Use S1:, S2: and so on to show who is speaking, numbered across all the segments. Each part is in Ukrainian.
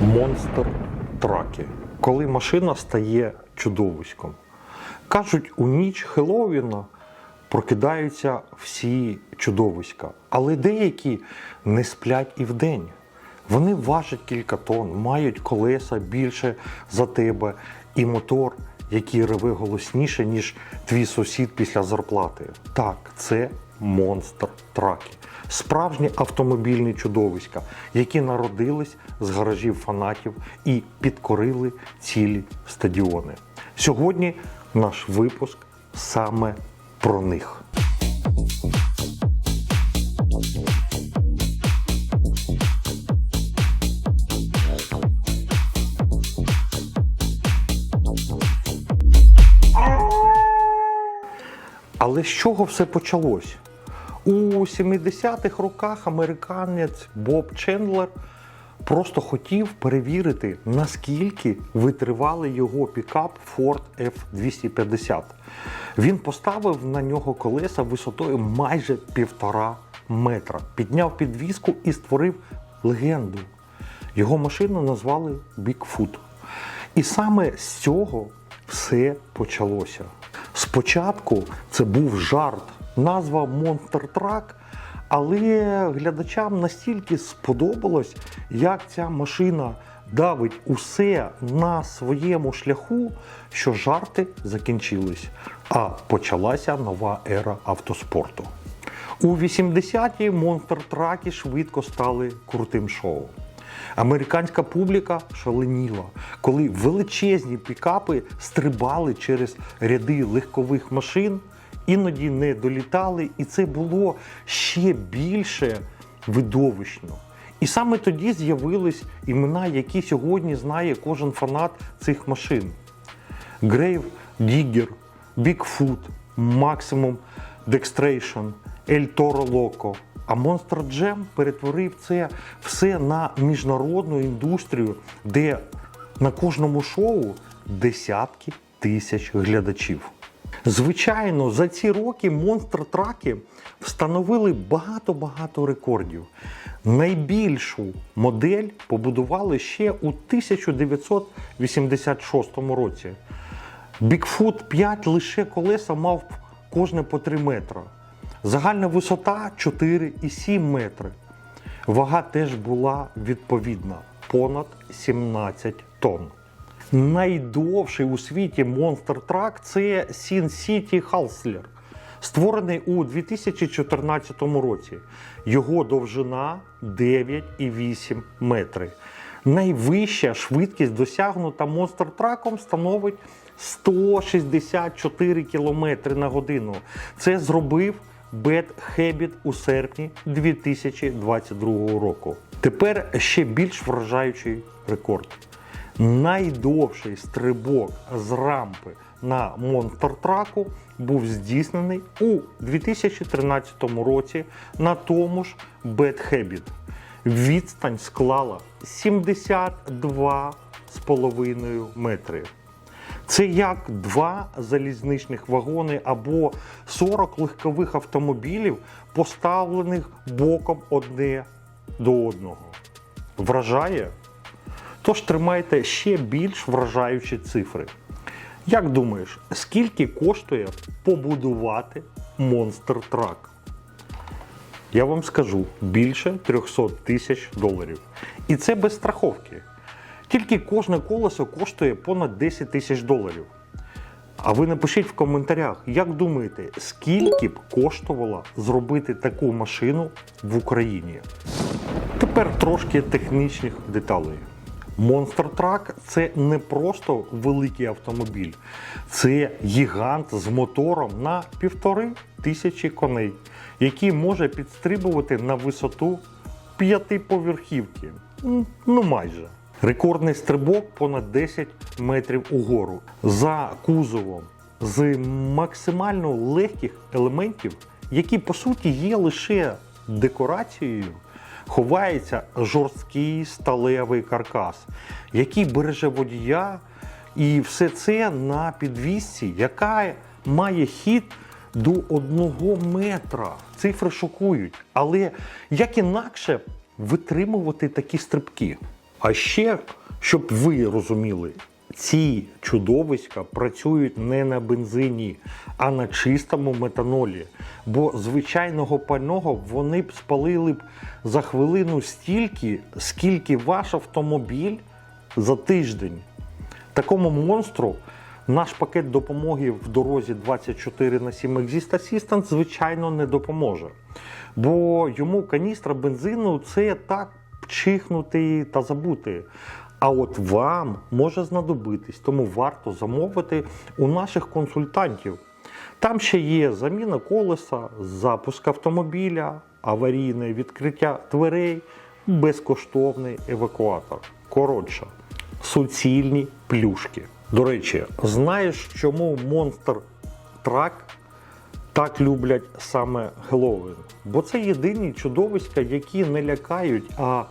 S1: Монстр траки. Коли машина стає чудовиськом. Кажуть, у ніч Хеллоуіна прокидаються всі чудовиська, але деякі не сплять і вдень. Вони важать кілька тонн, мають колеса більше за тебе і мотор, який реве голосніше, ніж твій сусід після зарплати. Так, це монстр траки. Справжні автомобільні чудовиська, які народились з гаражів фанатів і підкорили цілі стадіони. Сьогодні наш випуск саме про них. Але з чого все почалось? У 70-х роках американець Боб Чендлер просто хотів перевірити, наскільки витривали його пікап Ford F-250. Він поставив на нього колеса висотою майже півтора метра, підняв підвіску і створив легенду. Його машину назвали Бікфут. І саме з цього все почалося. Спочатку це був жарт, назва Monster Truck, але глядачам настільки сподобалось, як ця машина давить усе на своєму шляху, що жарти закінчились, а почалася нова ера автоспорту. У 80-ті монстр траки швидко стали крутим шоу. Американська публіка шаленіла, коли величезні пікапи стрибали через ряди легкових машин, іноді не долітали, і це було ще більше видовищно. І саме тоді з'явились імена, які сьогодні знає кожен фанат цих машин: Grave Digger, Bigfoot, Maximum Dextration, El Toro Loco. А Monster Jam перетворив це все на міжнародну індустрію, де на кожному шоу десятки тисяч глядачів. Звичайно, за ці роки монстр траки встановили багато-багато рекордів. Найбільшу модель побудували ще у 1986 році. Бікфут 5 лише колеса мав кожне по 3 метра. Загальна висота 4,7 метри. Вага теж була відповідна понад 17 тонн. Найдовший у світі монстр трак це Sin City Halsler, створений у 2014 році. Його довжина 9,8 метри. Найвища швидкість досягнута монстр траком становить 164 км на годину. Це зробив Bad Habit у серпні 2022 року. Тепер ще більш вражаючий рекорд. Найдовший стрибок з рампи на монстр-траку був здійснений у 2013 році на тому ж Bad Habit. Відстань склала 72,5 метри. Це як два залізничних вагони або 40 легкових автомобілів, поставлених боком одне до одного. Вражає? Тож тримайте ще більш вражаючі цифри. Як думаєш, скільки коштує побудувати монстр трак? Я вам скажу більше 300 тисяч доларів. І це без страховки. Тільки кожне колесо коштує понад 10 тисяч доларів. А ви напишіть в коментарях, як думаєте, скільки б коштувало зробити таку машину в Україні? Тепер трошки технічних деталей. Monster Truck – це не просто великий автомобіль, це гігант з мотором на півтори тисячі коней, який може підстрибувати на висоту п'ятиповерхівки. М, Ну майже. Рекордний стрибок понад 10 метрів угору. За кузовом з максимально легких елементів, які по суті є лише декорацією, ховається жорсткий сталевий каркас, який береже водія, і все це на підвісці, яка має хід до одного метра. Цифри шокують. Але як інакше витримувати такі стрибки? А ще, щоб ви розуміли, ці чудовиська працюють не на бензині, а на чистому метанолі. Бо звичайного пального вони б спалили б за хвилину стільки, скільки ваш автомобіль за тиждень. Такому монстру наш пакет допомоги в дорозі 24 на 7 Exist Assistant, звичайно, не допоможе. Бо йому каністра бензину це так чихнути та забути. А от вам може знадобитись, тому варто замовити у наших консультантів. Там ще є заміна колеса, запуск автомобіля, аварійне відкриття дверей, безкоштовний евакуатор. Коротше, суцільні плюшки. До речі, знаєш, чому Monster Truck так люблять саме Хеллоуін? Бо це єдині чудовиська, які не лякають, а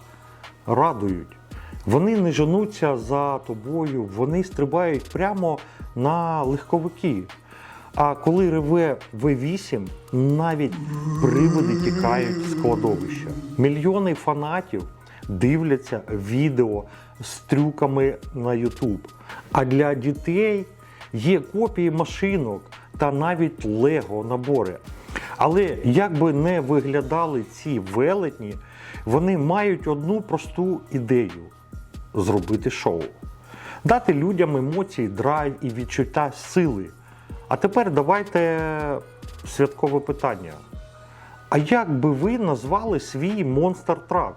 S1: радують. Вони не женуться за тобою, вони стрибають прямо на легковики. А коли реве V8, навіть приводи тікають з кладовища. Мільйони фанатів дивляться відео з трюками на YouTube. А для дітей є копії машинок та навіть лего набори. Але як би не виглядали ці велетні, вони мають одну просту ідею зробити шоу, дати людям емоції, драйв і відчуття сили. А тепер давайте святкове питання. А як би ви назвали свій монстр трак?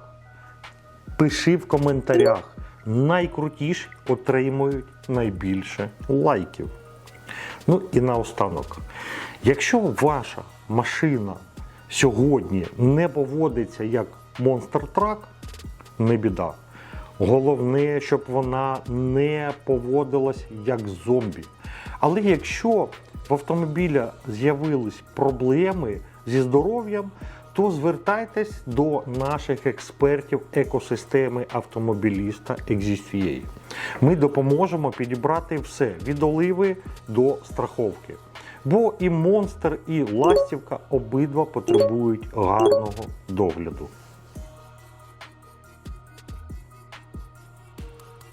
S1: Пиши в коментарях. Найкрутіші отримують найбільше лайків. Ну і наостанок. Якщо ваша машина сьогодні не поводиться як монстр трак, не біда. Головне, щоб вона не поводилась як зомбі. Але якщо в автомобіля з'явились проблеми зі здоров'ям, то звертайтесь до наших експертів екосистеми автомобіліста ExistVA. Ми допоможемо підібрати все від оливи до страховки. Бо і монстр, і ластівка обидва потребують гарного догляду.